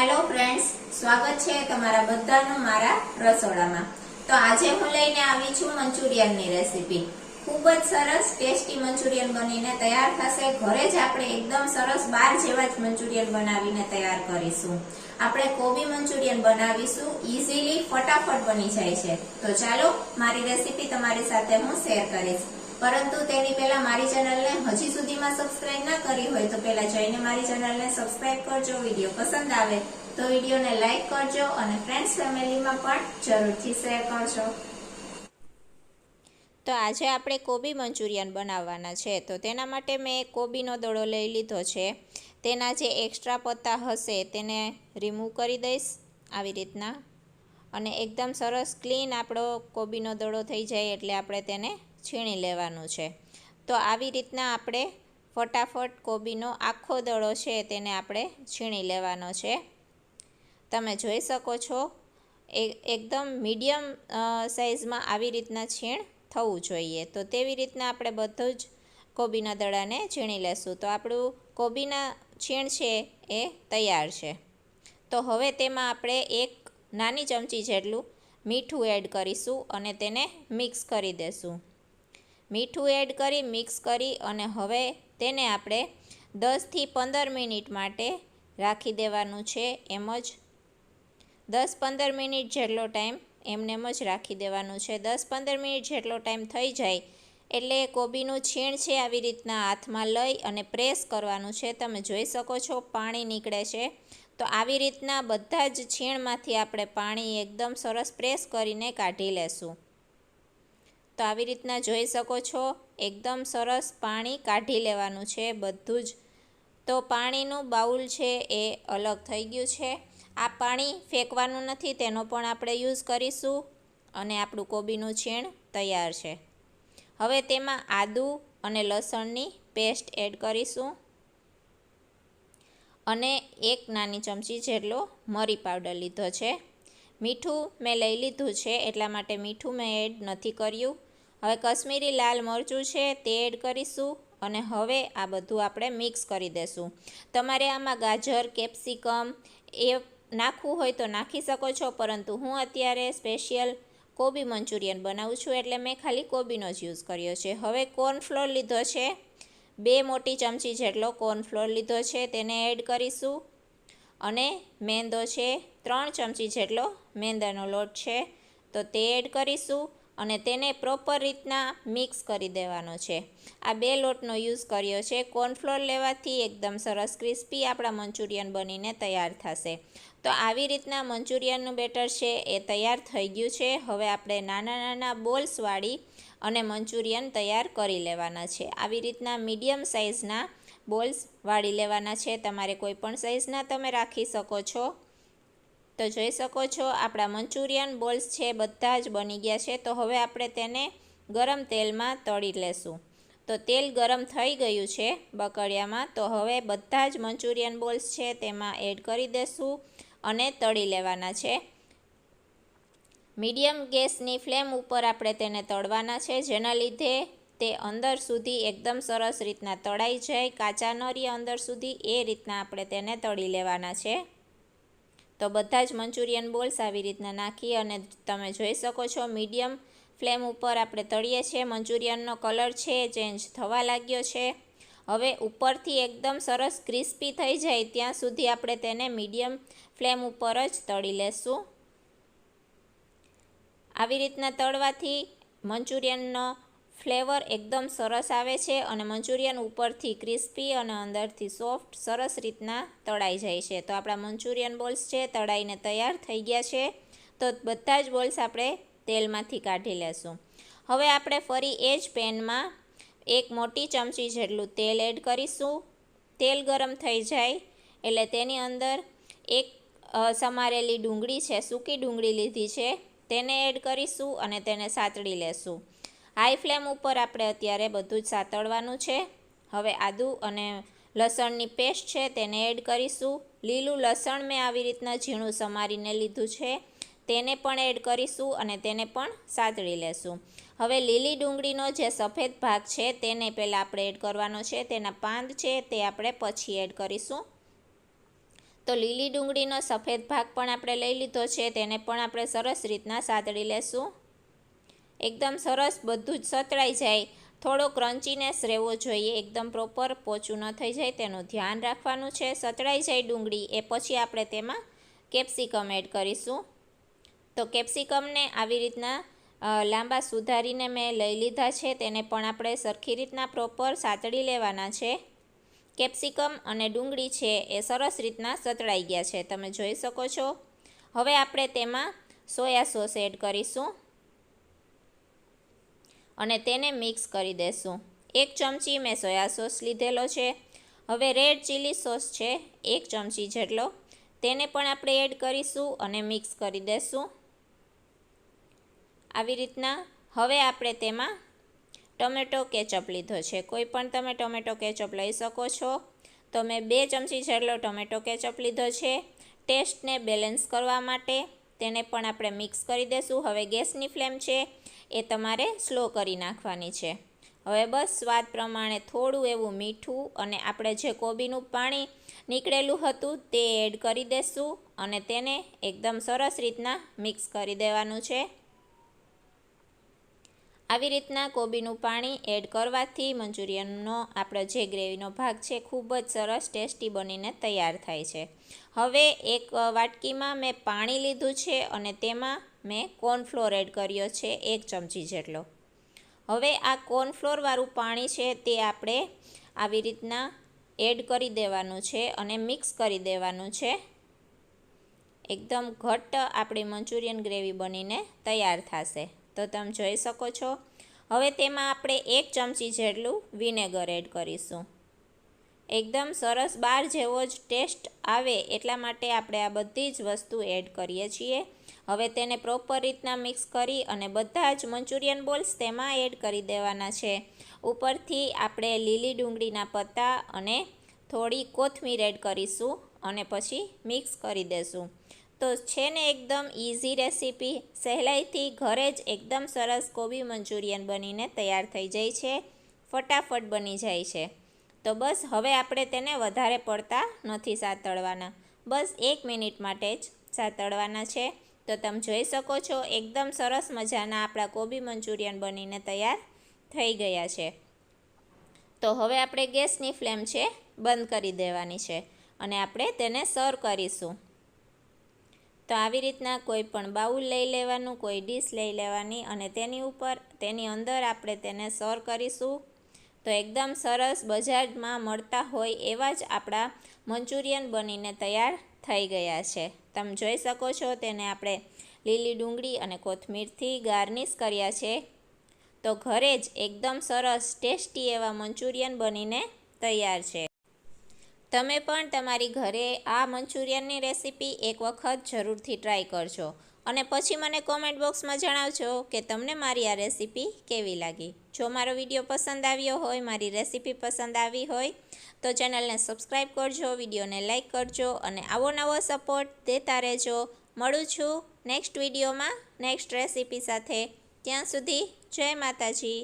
Hello friends સ્વાગત છે તમારા બધાનું મારા રસોડામાં. તો આજે હું લઈને આવી છું મંચુરિયનની રેસીપી. ખૂબ જ સરસ, ટેસ્ટી મંચુરિયન બનીને તૈયાર થશે. ઘરે જ આપણે એકદમ સરસ બાર જેવા જ મંચુરિયન બનાવીને તૈયાર કરીશું. આપણે કોબી મંચુરિયન બનાવીશું. ઇઝીલી ફટાફટ બની જાય છે. તો ચાલો, મારી રેસીપી તમારી સાથે હું શેર કરીશ. પરંતુ તેની પહેલા મારી ચેનલને હજી સુધીમાં સબસ્ક્રાઇબ ના કરી હોય તો પહેલા જઈને મારી ચેનલને સબસ્ક્રાઇબ કરજો, વીડિયો પસંદ આવે તો વિડીયોને લાઈક કરજો અને ફ્રેન્ડ્સ ફેમિલીમાં પણ જરૂરથી શેર કરજો. તો આજે આપણે કોબી મંચુરિયન બનાવવાના છે. તો તેના માટે મેં કોબીનો દડો લઈ લીધો છે. તેના જે એક્સ્ટ્રા પત્તા હશે તેને રિમૂવ કરી દઈશ આવી રીતના. અને એકદમ સરસ ક્લીન આપણો કોબીનો દડો થઈ જાય એટલે આપણે તેને છીણી લેવાનું છે. તો આવી રીતના આપણે ફટાફટ કોબીનો આખો દડો છે તેને આપણે છીણી લેવાનો છે. તમે જોઈ શકો છો, એ એકદમ મીડિયમ સાઇઝમાં આવી રીતના છીણ થવું જોઈએ. તો તેવી રીતના આપણે બધું જ કોબીના દડાને છીણી લેશું. તો આપણું કોબીના છીણ છે એ તૈયાર છે. તો હવે તેમાં આપણે એક નાની ચમચી જેટલું મીઠું એડ કરીશું અને તેને મિક્સ કરી દેશું. મીઠું એડ કરી, મિક્સ કરી અને હવે તેને આપણે દસથી પંદર મિનિટ માટે રાખી દેવાનું છે એમ જ દસ પંદર મિનિટ જેટલો ટાઈમ એમનેમ જ રાખી દેવાનું છે. દસ પંદર મિનિટ જેટલો ટાઈમ થઈ જાય એટલે કોબીનું છીણ છે આવી રીતના હાથમાં લઈ અને પ્રેસ કરવાનું છે. તમે જોઈ શકો છો પાણી નીકળે છે. તો આવી રીતના બધા જ છીણમાંથી આપણે પાણી એકદમ સરસ પ્રેસ કરીને કાઢી લેશું. તો આવી રીતના જોઈ શકો છો. એકદમ સરસ પાણી કાઢી લેવાનું છે બધું જ. તો પાણીનું બાઉલ છે એ અલગ થઈ ગયું છે. આ પાણી ફેંકવાનું નથી, તેનો પણ આપણે યુઝ કરીશું અને આપણું કોબીનું છીણ તૈયાર છે. હવે તેમાં આદુ અને લસણની પેસ્ટ એડ કરીશું. અને એક નાની ચમચી જેટલો મરી પાવડર લીધો છે. મીઠું મેં લઈ લીધું છે એટલા માટે મીઠું મેં એડ નથી કર્યું. હવે કશ્મીરી લાલ મરચું છે તે એડ કરીશું અને હવે આ બધું આપણે મિક્સ કરી દેશું. તમારે આમાં ગાજર, કેપ્સિકમ એ નાખવું હોય તો નાખી શકો છો, પરંતુ હું અત્યારે સ્પેશિયલ કોબી મંચુરિયન બનાવું છું એટલે મેં ખાલી કોબીનો જ યુઝ કર્યો છે. હવે કોર્નફ્લોર લીધો છે. બે મોટી ચમચી જેટલો કોર્નફ્લોર લીધો છે તેને એડ કરીશું. અને મેંદો છે ત્રણ ચમચી જેટલો મેંદાનો લોટ છે. તો તે એડ કરીશું અને તેને પ્રોપર રીતના મિક્સ કરી દેવાનો છે. આ બે લોટનો યુઝ કર્યો છે. કોર્નફ્લોર લેવાથી એકદમ સરસ ક્રિસ્પી આપણા મંચુરિયન બનીને તૈયાર થશે. તો આવી રીતના મંચુરિયનનું બેટર છે એ તૈયાર થઈ ગયું છે. હવે આપણે નાના નાના બોલ્સવાળી અને મંચુરિયન તૈયાર કરી લેવાના છે. આવી રીતના મીડિયમ સાઇઝના બોલ્સ વાળી લેવાના છે. તમારે કોઈ પણ સાઇઝના તમે રાખી શકો છો. તો જોઈ શકો છો, આપણા મંચુરિયન બોલ્સ છે, બધા જ બની ગયા છે. તો હવે આપણે તેને ગરમ તેલમાં તળી લેશું. તો તેલ ગરમ થઈ ગયું છે બકડિયામાં તો હવે બધા જ મંચુરિયન બોલ્સ છે તેમાં એડ કરી દેશું અને તળી લેવાના છે. મીડિયમ ગેસની ફ્લેમ ઉપર આપણે તેને તળવાના છે. જેના લીધે તે અંદર સુધી એકદમ સરસ રીતના તળાઈ જાય. કાચા ન રહે અંદર સુધી એ રીતના આપણે તેને તળી લેવાના છે. તો બધા જ મંચુરિયન બોલ્સ આવી રીતના નાખી અને તમે જોઈ શકો છો મીડિયમ ફ્લેમ ઉપર આપણે તળીએ છીએ. મંચુરિયનનો કલર છે, ચેન્જ થવા લાગ્યો છે. હવે ઉપરથી એકદમ સરસ ક્રિસ્પી થઈ જાય ત્યાં સુધી આપણે તેને મીડિયમ ફ્લેમ ઉપર જ તળી લેશું. આવી રીતના તળવાથી મંચુરિયનનો ફ્લેવર એકદમ સરસ આવે છે અને મંચુરિયન ઉપરથી ક્રિસ્પી અને અંદરથી સોફ્ટ, સરસ રીતના તળાઈ જાય છે. તો આપણા મંચુરિયન બોલ્સ છે, તળાઈને તૈયાર થઈ ગયા છે. તો બધા જ બોલ્સ આપણે તેલમાંથી કાઢી લેશું. હવે આપણે ફરી એ જ પેનમાં એક મોટી ચમચી જેટલું તેલ એડ કરીશું. તેલ ગરમ થઈ જાય એટલે તેની અંદર એક સમારેલી ડુંગળી છે, સૂકી ડુંગળી લીધી છે. તેને એડ કરીશું અને તેને સાતળી લેશું. હાઈ ફ્લેમ ઉપર આપણે અત્યારે બધું જ સાતળવાનું છે. હવે આદુ અને લસણની પેસ્ટ છે તેને એડ કરીશું. લીલું લસણ મેં આવી રીતના ઝીણું સમારીને લીધું છે. તેને પણ એડ કરીશું અને તેને પણ સાતળી લેશું. હવે લીલી ડુંગળીનો જે સફેદ ભાગ છે તેને પહેલાં આપણે એડ કરવાનો છે. તેના પાંદ છે તે આપણે પછી એડ કરીશું. તો લીલી ડુંગળીનો સફેદ ભાગ પણ આપણે લઈ લીધો છે. તેને પણ આપણે સરસ રીતના સાતળી લેશું. એકદમ સરસ બધું જ સતળાઈ જાય. થોડો ક્રન્ચીનેસ રહેવો જોઈએ, એકદમ પ્રોપર પોચું ન થઈ જાય, તેનું ધ્યાન રાખવાનું છે. સતળાઈ જાય ડુંગળી, એ પછી આપણે તેમાં કેપ્સિકમ એડ કરીશું. તો કેપ્સિકમને આવી રીતના લાંબા સુધારીને મેં લઈ લીધા છે, તેને પણ આપણે સરખી રીતના પ્રોપર સાતળી લેવાના છે. કેપ્સિકમ અને ડુંગળી છે, એ સરસ રીતના સતળાઈ ગયા છે, તમે જોઈ શકો છો. હવે આપણે તેમાં સોયા સોસ એડ કરીશું. અને તેને મિક્સ કરી દેશું. એક ચમચી મેં સોયા સોસ લીધેલો છે. હવે રેડ ચીલી સોસ છે, એક ચમચી જેટલો. તેને પણ આપણે એડ કરીશું અને મિક્સ કરી દેશું. આવી રીતના હવે આપણે તેમાં ટોમેટો કેચઅપ લીધો છે. કોઈ પણ તમે ટોમેટો કેચઅપ લઈ શકો છો. તો મેં બે ચમચી જેટલો ટમેટો કેચઅપ લીધો છે. ટેસ્ટને બેલેન્સ કરવા માટે તેને પણ આપણે મિક્સ કરી દેશું. હવે ગેસની ફ્લેમ છે એ તમારે સ્લો કરી નાખવાની છે. હવે બસ સ્વાદ પ્રમાણે થોડું એવું મીઠું અને આપણે જે કોબીનું પાણી નીકળેલું હતું તે એડ કરી દેશું અને તેને એકદમ સરસ રીતના મિક્સ કરી દેવાનું છે. આવી રીતના કોબીનું પાણી એડ કરવાથી મંચુરિયનનો આપણો જે ગ્રેવીનો ભાગ છે ખૂબ જ સરસ ટેસ્ટી બનીને તૈયાર થાય છે. હવે એક વાટકીમાં મેં પાણી લીધું છે અને તેમાં મેં કોર્નફ્લોર એડ કર્યો છે એક ચમચી જેટલો. હવે આ કોર્નફ્લોરવાળું પાણી છે તે આપણે આવી રીતના એડ કરી દેવાનું છે અને મિક્સ કરી દેવાનું છે. એકદમ ઘટ્ટ આપણી મંચુરિયન ગ્રેવી બનીને તૈયાર થશે. તો તમે જોઈ શકો છો. હવે તેમાં આપણે એક ચમચી જેટલું વિનેગર એડ કરીશું. એકદમ સરસ બાર જેવો જ ટેસ્ટ આવે એટલા માટે આપણે આ બધી જ વસ્તુ એડ કરીએ છીએ. હવે તેને પ્રોપર રીતના મિક્સ કરી અને બધા જ મંચુરિયન બોલ્સ તેમાં એડ કરી દેવાના છે. ઉપરથી આપણે લીલી ડુંગળીના પત્તા અને થોડી કોથમીર એડ કરીશું અને પછી મિક્સ કરી દેશું. તો છે ને એકદમ ઇઝી રેસીપી સહેલાઈથી ઘરે જ એકદમ સરસ કોબી મંચુરિયન બનીને તૈયાર થઈ જાય છે. ફટાફટ બની જાય છે. તો બસ હવે આપણે તેને વધારે પડતા નથી સાતળવાના. બસ એક મિનિટ માટે જ સાતળવાના છે. તો તમે જોઈ શકો છો, એકદમ સરસ મજાના આપણા કોબી મંચુરિયન બનીને તૈયાર થઈ ગયા છે. તો હવે આપણે ગેસની ફ્લેમ છે, બંધ કરી દેવાની છે. અને આપણે તેને સર્વ કરીશું. તો આવી રીતના કોઈ પણ બાઉલ લઈ લેવાનું, કોઈ ડીશ લઈ લેવાની અને તેની ઉપર, તેની અંદર આપણે તેને સર્વ કરીશું. તો એકદમ સરસ બજારમાં મળતા હોય એવા જ આપણા મંચુરિયન બનીને તૈયાર થઈ ગયા છે. તમે જોઈ શકો છો તેને આપણે લીલી ડુંગળી અને કોથમીરથી ગાર્નિશ કર્યા છે. તો ઘરે જ એકદમ સરસ ટેસ્ટી એવા મંચુરિયન બનીને તૈયાર છે. તમે પણ તમારી ઘરે આ મંચુરિયનની રેસીપી એક વખત જરૂરથી ટ્રાય કરજો. અને પછી મને કોમેન્ટ બોક્સમાં જણાવજો કે તમને મારી આ રેસીપી કેવી લાગી. જો મારો વીડિયો પસંદ આવ્યો હોય, મારી રેસીપી પસંદ આવી હોય, તો ચેનલને સબસ્ક્રાઈબ કરજો, વિડીયોને લાઇક કરજો અને આવો નવો સપોર્ટ દેતા રહેજો. મળું છું નેક્સ્ટ વિડીયોમાં નેક્સ્ટ રેસીપી સાથે. ત્યાં સુધી જય માતાજી.